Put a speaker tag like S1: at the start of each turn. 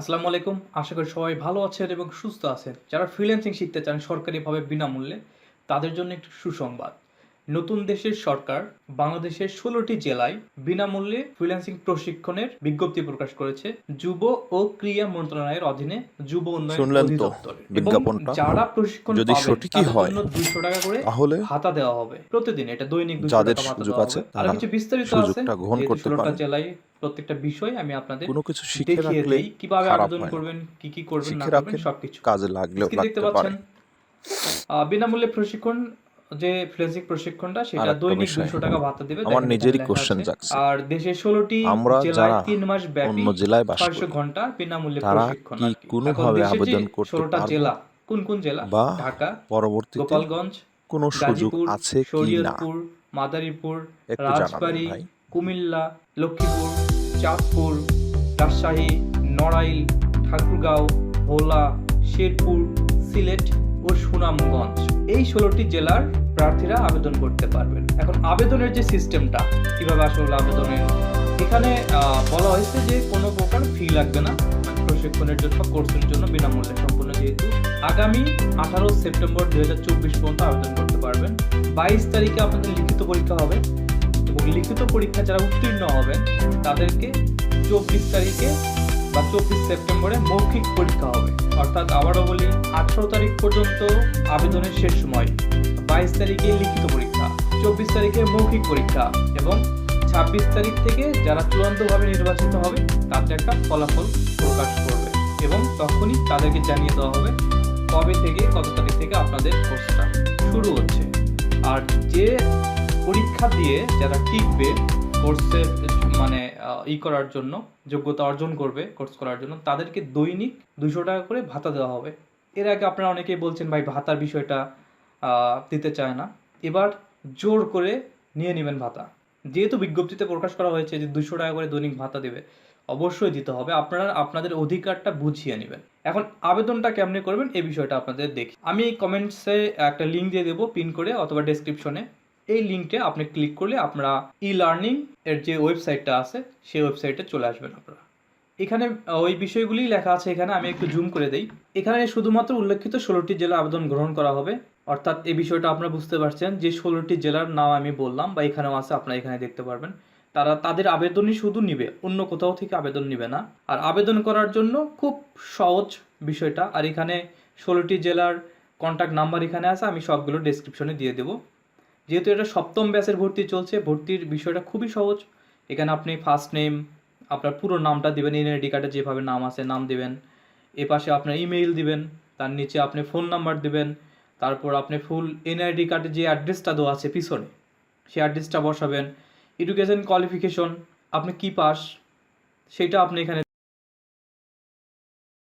S1: আসসালামু আলাইকুম। আশা করি সবাই ভালো আছেন এবং সুস্থ আছেন। যারা ফ্রিল্যান্সিং শিখতে চান সরকারিভাবে বিনামূল্যে, তাদের জন্য একটি সুসংবাদ। নতুন দেশের সরকার বাংলাদেশের ষোলোটি জেলায় বিনামূল্যে ফ্রিল্যান্সিং প্রশিক্ষণের বিজ্ঞপ্তি প্রকাশ করেছে যুব ও ক্রীড়া মন্ত্রণালয়ের অধীনে যুব উন্নয়ন অধিদপ্তরে
S2: বিজ্ঞাপনটা?
S1: যারা প্রশিক্ষণ
S2: যদি সঠিকই হয়,
S1: জন্য 200 টাকা করে
S2: তাহলে
S1: ভাতা দেওয়া হবে প্রতিদিন এটা দৈনিক 200
S2: যাদের
S1: টাকা ভাতা
S2: সুযোগ
S1: দেওয়া
S2: আছে
S1: হবে। আর
S2: তারা
S1: কিছু বিস্তারিত আছে
S2: গ্রহণ করতে
S1: 16টা
S2: পারেন।
S1: জেলায় প্রত্যেকটা বিষয় আমি আপনাদের
S2: কোনো কিছু শিখে রাখলে
S1: কীভাবে আবেদন করবেন কি কি করবেন না করবেন সবকিছু
S2: কাজে লাগলেও
S1: দেখতে পাচ্ছেন বিনামূল্যে প্রশিক্ষণ যে ফ্রেন্সিক প্রশিক্ষণটা সেটা দৈনিক
S2: বিষয়।
S1: দুশো টাকা ভাতা দেবে
S2: আমার নিজেরই
S1: আছে।
S2: জাগছে।
S1: আর দেশের ষোলোটি
S2: আমরা
S1: জেলায়
S2: যারা
S1: তিন মাস ব্যাপী
S2: অন্য জেলায় বাস করি
S1: ঘণ্টা বিনামূল্যে প্রশিক্ষণ
S2: কি
S1: আর কি।
S2: কোনোভাবে
S1: এখন দেশের যে
S2: আবেদন করতে পারবে?
S1: জেলা কোন কোন জেলা ঢাকা
S2: পরবর্তীতে
S1: গোপালগঞ্জ
S2: কোনো সুযোগ আছে কি না
S1: মাদারীপুর রাজবাড়ী কুমিল্লা লক্ষ্মীপুর চাঁদপুর রাজশাহী নড়াইল ঠাকুরগাঁও ভোলা শেরপুর সিলেট ও সুনামগঞ্জ। এই ষোলোটি জেলার প্রার্থীরা আবেদন করতে পারবেন। এখন আবেদনের যে সিস্টেমটা, কীভাবে আসলে আবেদনের এখানে বলা হয়েছে যে কোনো প্রকার ফি লাগবে না। প্রশিক্ষণের জন্য, কোর্সের জন্য বিনামূল্যে সম্পূর্ণ যেহেতু। আগামী আঠারো সেপ্টেম্বর দুই হাজার চব্বিশ পর্যন্ত আবেদন করতে পারবেন। বাইশ তারিখে আপনাদের লিখিত পরীক্ষা হবে এবং লিখিত পরীক্ষা যারা উত্তীর্ণ হবেন, তাদেরকে চব্বিশ তারিখে বা চব্বিশ সেপ্টেম্বরে মৌখিক পরীক্ষা হবে। অর্থাৎ আবারও বলি, আঠারো তারিখ পর্যন্ত আবেদনের শেষ সময়, বাইশ তারিখে লিখিত পরীক্ষা, চব্বিশ তারিখে মৌখিক পরীক্ষা এবং ছাব্বিশ তারিখ থেকে যারা চূড়ান্তভাবে নির্বাচিত হবে তাদের একটা ফলাফল প্রকাশ করবে এবং তখনই তাদেরকে জানিয়ে দেওয়া হবে কবে থেকে, কত তারিখ থেকে আপনাদের কোর্সটা শুরু হচ্ছে। আর যে পরীক্ষা দিয়ে যারা টিকবে, কোর্সের মানে ই করার জন্য, যোগ্যতা অর্জন করবে কোর্স করার জন্য, তাদেরকে দৈনিক দুশো টাকা করে ভাতা দেওয়া হবে। এর আগে আপনারা অনেকেই বলছেন, ভাই, ভাতার বিষয়টা দিতে চায় না। এবার জোর করে নিয়ে নেবেন ভাতা। যেহেতু বিজ্ঞপ্তিতে প্রকাশ করা হয়েছে যে দুশো টাকা করে দৈনিক ভাতা দেবে, অবশ্যই দিতে হবে। আপনারা আপনাদের অধিকারটা বুঝিয়ে নেবেন। এখন আবেদনটা কেমনে করবেন এই বিষয়টা আপনাদের দেখি। আমি কমেন্টসে একটা লিঙ্ক দিয়ে দেবো পিন করে অথবা ডেসক্রিপশনে এই লিঙ্কে আপনি ক্লিক করলে আপনারা ই লার্নিং এর যে ওয়েবসাইটটা আছে, সেই ওয়েবসাইটে চলে আসবেন আপনারা। এখানে ওই বিষয়গুলি লেখা আছে এখানে, আমি একটু জুম করে দেই। এখানে শুধুমাত্র উল্লেখিত ষোলোটি জেলা আবেদন গ্রহণ করা হবে। অর্থাৎ এই বিষয়টা আপনারা বুঝতে পারছেন যে ষোলোটি জেলার নাম আমি বললাম বা এখানেও আছে, আপনারা এখানে দেখতে পারবেন। তারা, তাদের আবেদনই শুধু নিবে, অন্য কোথাও থেকে আবেদন নিবে না। আর আবেদন করার জন্য খুব সহজ বিষয়টা। আর এখানে ষোলোটি জেলার কন্ট্যাক্ট নাম্বার এখানে আছে, আমি সবগুলো ডেসক্রিপশনে দিয়ে দেবো। যেহেতু এটা সপ্তম ব্যাচের ভর্তি চলছে, ভর্তির বিষয়টা খুবই সহজ। এখানে আপনি ফার্স্ট নেম আপনার পুরো নামটা দিবেন এনআইডি কার্ডে যেভাবে নাম আছে, নাম দেবেন। এ পাশে আপনার ইমেইল দিবেন, তার নিচে আপনি ফোন নাম্বার দিবেন, তারপর আপনি ফুল এনআইডি কার্ডে যে অ্যাড্রেসটা দেওয়া আছে পিছনে, সেই অ্যাড্রেসটা বসাবেন। এডুকেশন কোয়ালিফিকেশন আপনি কি পাস সেটা আপনি এখানে